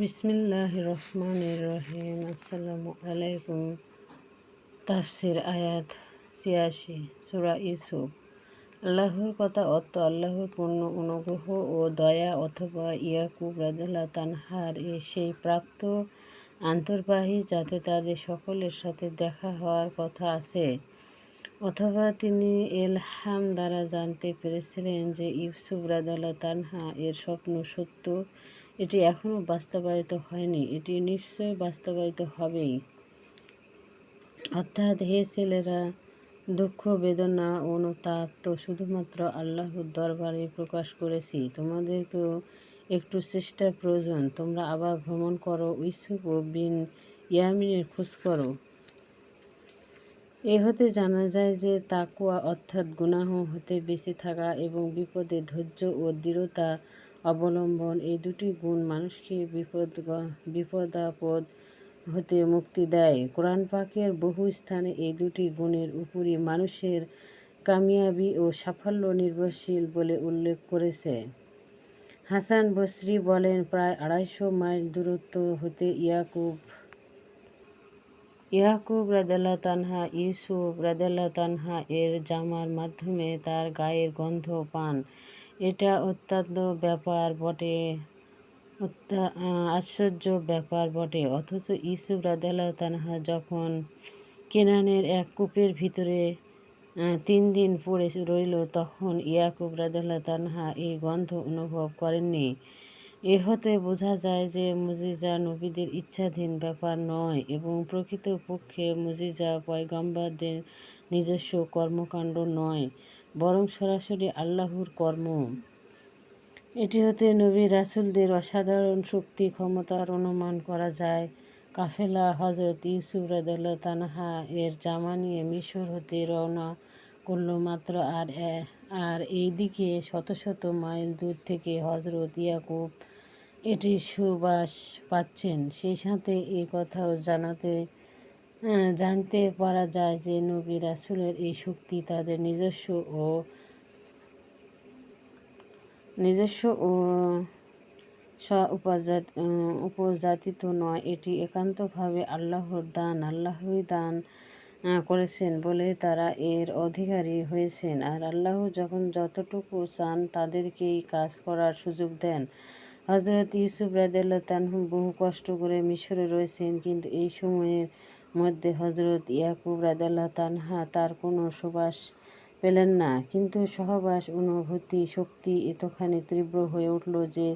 বিসমিল্লাহ রহমান রহিম আসসালামু আলাইকুম তাফসির আয়াত ছিয়াশি, সুরা ইউসুফ। আল্লাহর কথা অর্থ আল্লাহর পূর্ণ অনুগ্রহ ও দয়া অথবা ইয়াকুব রাজাল্লাহ তানহার এ সেই প্রাপ্ত আন্তর্বাহী যাতে তাদের সকলের সাথে দেখা হওয়ার কথা আছে। অথবা তিনি এলহাম দ্বারা জানতে পেরেছিলেন যে ইউসুফ রাজাল্লাহ তানহা এর স্বপ্ন সত্য এটি এখনও বাস্তবায়িত হয়নি, এটি নিশ্চয়ই বাস্তবায়িত হবেই। অর্থাৎ হে ছেলেরা, দুঃখ, বেদনা, অনুতাপ তো শুধুমাত্র আল্লাহর দরবারে প্রকাশ করেছি। তোমাদেরকেও একটু চেষ্টা প্রয়োজন। তোমরা আবার ভ্রমণ করো ইসুফ ও বিন ইয়ামিনের খোঁজ করো। এ হতে জানা যায় যে তাকুয়া অর্থাৎ গুনাহ হতে বেঁচে থাকা এবং বিপদে ধৈর্য ও দৃঢ়তা অবলম্বন। এই দুটি গুণ মানুষকে বিপদ বিপদাপদ হতে মুক্তি দেয়। কোরআন পাকের বহু স্থানে এই দুটি গুণের উপরই মানুষের কামিয়াবি ও সাফল্য নির্ভরশীল বলে উল্লেখ করেছে। হাসান বসরি বলেন, প্রায় আড়াইশো মাইল দূরত্ব হতে ইয়াকুব ইয়াকুব রাদাল্লা তানহা ইউসুফ রাদাল্লা তানহা এর জামার মাধ্যমে তার গায়ের গন্ধ পান। এটা অত্যন্ত ব্যাপার বটে আশ্চর্য ব্যাপার বটে। অথচ ইসুফ রাদাল্লাহ তানহা যখন কেনানের এক কূপের ভিতরে তিন দিন পড়ে রইল, তখন ইয়াকুব রাদাল্লাহ তানহা এই গন্ধ অনুভব করেননি। এ হতে বোঝা যায় যে মুজিজা নবীদের ইচ্ছাধীন ব্যাপার নয় এবং প্রকৃত পক্ষে মুজিজা পয়গম্বারদের নিজস্ব কর্মকাণ্ড নয়। বরং সরাসরি আল্লাহর কর্ম। এটি হতে নবী রাসুলদের অসাধারণ শক্তি, ক্ষমতার অনুমান করা যায়। কাফেলা হজরত ইউসুফ রাদাল্লাহ তানহা এর জামা নিয়ে মিশর হতে রওনা করল মাত্র আর আর এই দিকে শত শত মাইল দূর থেকে হজরত ইয়াকুব এটি সুবাস পাচ্ছেন। সেই সাথে এই কথাও জানাতে জানতে পারা যায় যে নবী রাসুলের এই শক্তি তাদের নিজস্ব ও নিজস্ব ও উপজাত উপজাতিত নয়। এটি একান্তভাবে আল্লাহর দান, আল্লাহই দান করেছেন বলে তারা এর অধিকারী হয়েছেন। আর আল্লাহ যখন যতটুকু চান তাদেরকেই কাজ করার সুযোগ দেন। হজরত ইউসুফ রাদেল্লা তানহু বহু কষ্ট করে মিশরে রয়েছেন, কিন্তু এই সময়ের মধ্যে হজরত ইয়াকুব রাজাল্লাহ তানহা তার কোনো সুবাস পেলেন না। কিন্তু সহবাস, অনুভূতি, শক্তি এতখানি তীব্র হয়ে উঠল যে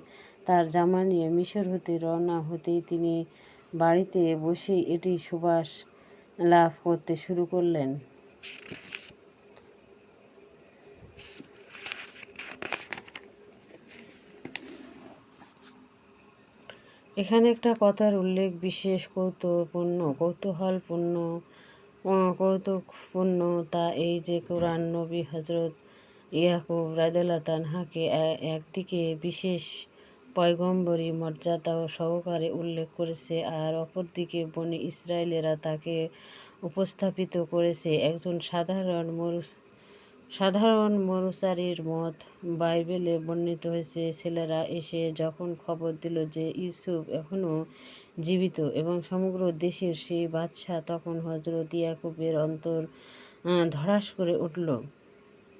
তার জামা নিয়ে মিশর হতে রওনা হতেই তিনি বাড়িতে বসে এটি সুবাস লাভ করতে শুরু করলেন। এখানে একটা কথার উল্লেখ বিশেষ কৌতুকপূর্ণ কৌতূহলপূর্ণ কৌতুকপূর্ণ। তা এই যে কোরআন নবী হজরত ইয়াকুব রায়দুল্লাহ তানহাকে একদিকে বিশেষ পয়গম্বরী, মর্যাদা ও সহকারে উল্লেখ করেছে আর অপরদিকে বনি ইসরায়েলেরা তাকে উপস্থাপিত করেছে। একজন সাধারণ মরু সাধারণ মরুচারীর মত বাইবেলে বর্ণিত হয়েছে, ছেলেরা এসে যখন খবর দিল যে ইউসুফ এখনও জীবিত এবং সমগ্র দেশের সেই বাদশাহ তখন হজরত ইয়াকুবের অন্তর ধরাস করে উঠল।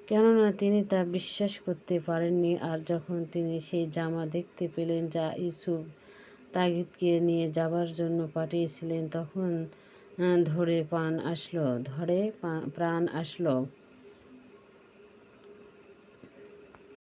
কেননা তিনি তা বিশ্বাস করতে পারেননি আর যখন তিনি সেই জামা দেখতে পেলেন যা ইউসুফ তাগিদকে নিয়ে যাবার জন্য পাঠিয়েছিলেন, তখন ধরে প্রাণ আসলো, ধরে প্রাণ আসলো।